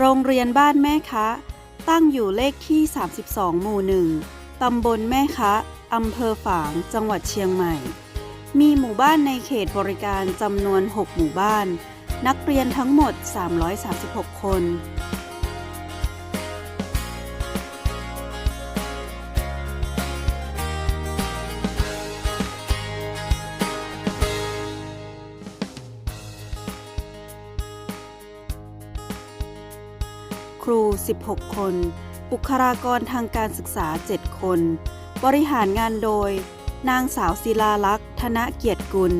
โรงเรียนบ้านแม่คะ ตั้งอยู่เลขที่ 32 หมู่หนึ่งตำบลแม่คะอำเภอฝาง จังหวัดเชียงใหม่ มีหมู่บ้านในเขตบริการจำนวน 6 หมู่บ้าน นักเรียนทั้งหมด 336 คน ครู 16 คน บุคลากรทางการศึกษา 7 คน บริหารงานโดย นางสาวศิลาลักษณ์ ธนเกียรติกุล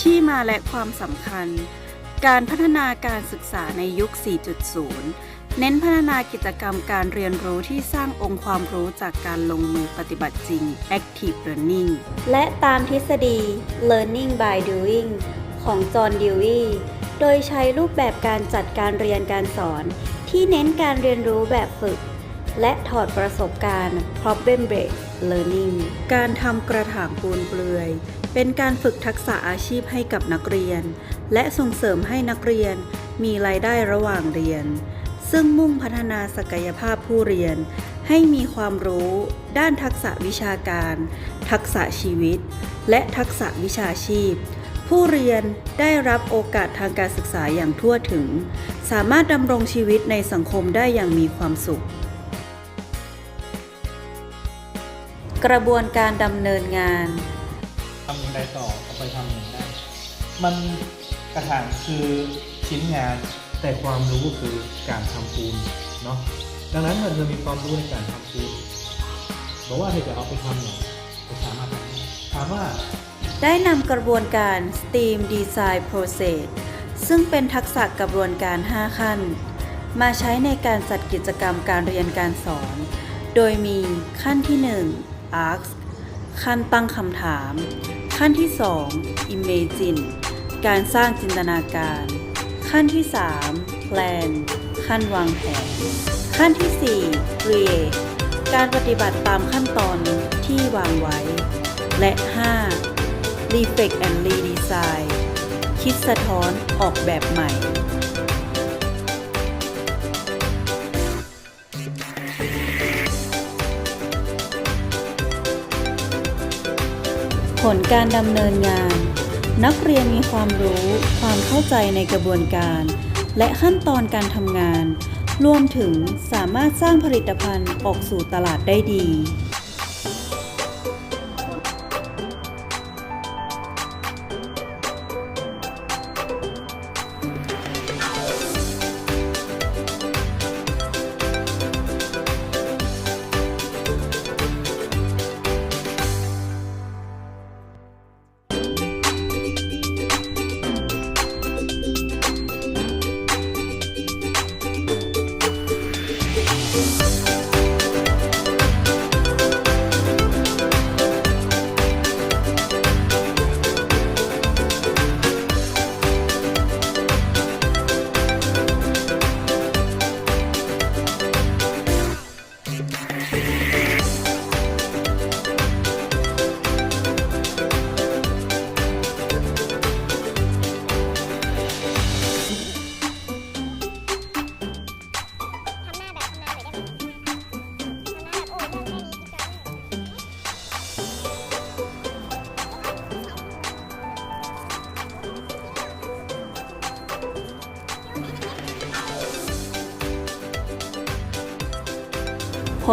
ที่มาและความสำคัญการพัฒนาการศึกษาในยุค 4.0 เน้นพัฒนากิจกรรมการเรียนรู้ที่สร้างองค์ความรู้จากการลงมือปฏิบัติจริง Active Learning และตามทฤษฎี Learning by Doing ของจอห์นดิวีโดยใช้รูปแบบการจัดการเรียนการสอน ที่เน้นการเรียนรู้แบบฝึก และถอดประสบการณ์ Problem Based Learning การทำกระถางปูนเปลือย เป็นการฝึกทักษะอาชีพให้กับนักเรียน และส่งเสริมให้นักเรียนมีรายได้ระหว่างเรียน ซึ่งมุ่งพัฒนาศักยภาพผู้เรียน ให้มีความรู้ด้านทักษะวิชาการ ทักษะชีวิต และทักษะวิชาชีพ ผู้เรียนได้รับโอกาสทางการศึกษาอย่างทั่วถึง สามารถดำรงชีวิตในสังคมได้อย่างมีความสุข กระบวนการดำเนินงานทำอย่างไรต่อเอาไปทำอย่างไรมันกระถางคือชิ้นงาน แต่ความรู้คือการทำปูนเนาะดังนั้นเราจะมีความรู้ในการทำปูนบอกว่าเราจะเอาไปทำเนี่ยจะสามารถถามว่า ได้นำกระบวนการ STEAM Design Process ซึ่งเป็นทักษะกระบวนการ 5 ขั้น มาใช้ในการจัดกิจกรรมการเรียนการสอน โดยมีขั้นที่ 1 Ask ขั้นตั้งคำถาม ขั้นที่ 2 Imagine การสร้างจินตนาการ ขั้นที่ 3 Plan ขั้นวางแผน ขั้นที่ 4 Create การปฏิบัติตามขั้นตอนที่วางไว้ และ 5. Reflect and Redesign คิดสะท้อนออกแบบใหม่ผลการดำเนินงาน นักเรียนมีความรู้ ความเข้าใจในกระบวนการ และขั้นตอนการทำงาน รวมถึงสามารถสร้างผลิตภัณฑ์ออกสู่ตลาดได้ดี ทำ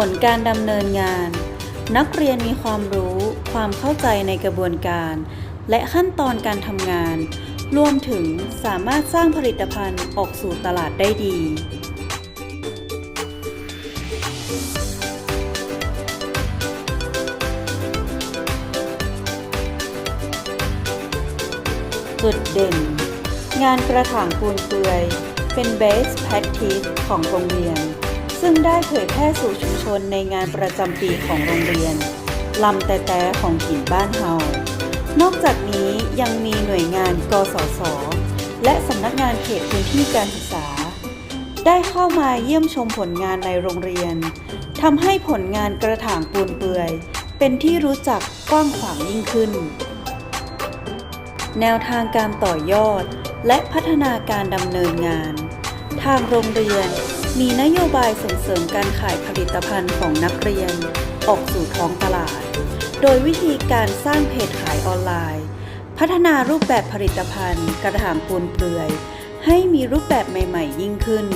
ผลการดำเนินงาน นักเรียนมีความรู้ ความเข้าใจในกระบวนการ และขั้นตอนการทำงาน รวมถึงสามารถสร้างผลิตภัณฑ์ออกสู่ตลาดได้ดีจุดเด่น งานกระถางปูนเปลือย เป็น best practice ของโรงเรียน ซึ่งได้เผยแพร่สู่ชุมชนในงานประจำปีของโรงเรียนลำแต่แต่ของถิ่นบ้านเฮา นอกจากนี้ยังมีหน่วยงานกสศและสำนักงานเขตพื้นที่การศึกษา ได้เข้ามาเยี่ยมชมผลงานในโรงเรียนทำให้ผลงานกระถางปูนเปื่อย เป็นที่รู้จักกว้างขวางยิ่งขึ้น แนวทางการต่อยอดและพัฒนาการดำเนินงาน ทางโรงเรียน มีนโยบายส่งเสริมการขายผลิตภัณฑ์ของนักเรียน ออกสู่ท้องตลาด โดยวิธีการสร้างเพจขายออนไลน์ พัฒนารูปแบบผลิตภัณฑ์ กระถางปูนเปลือย ให้มีรูปแบบใหม่ ๆ ยิ่งขึ้น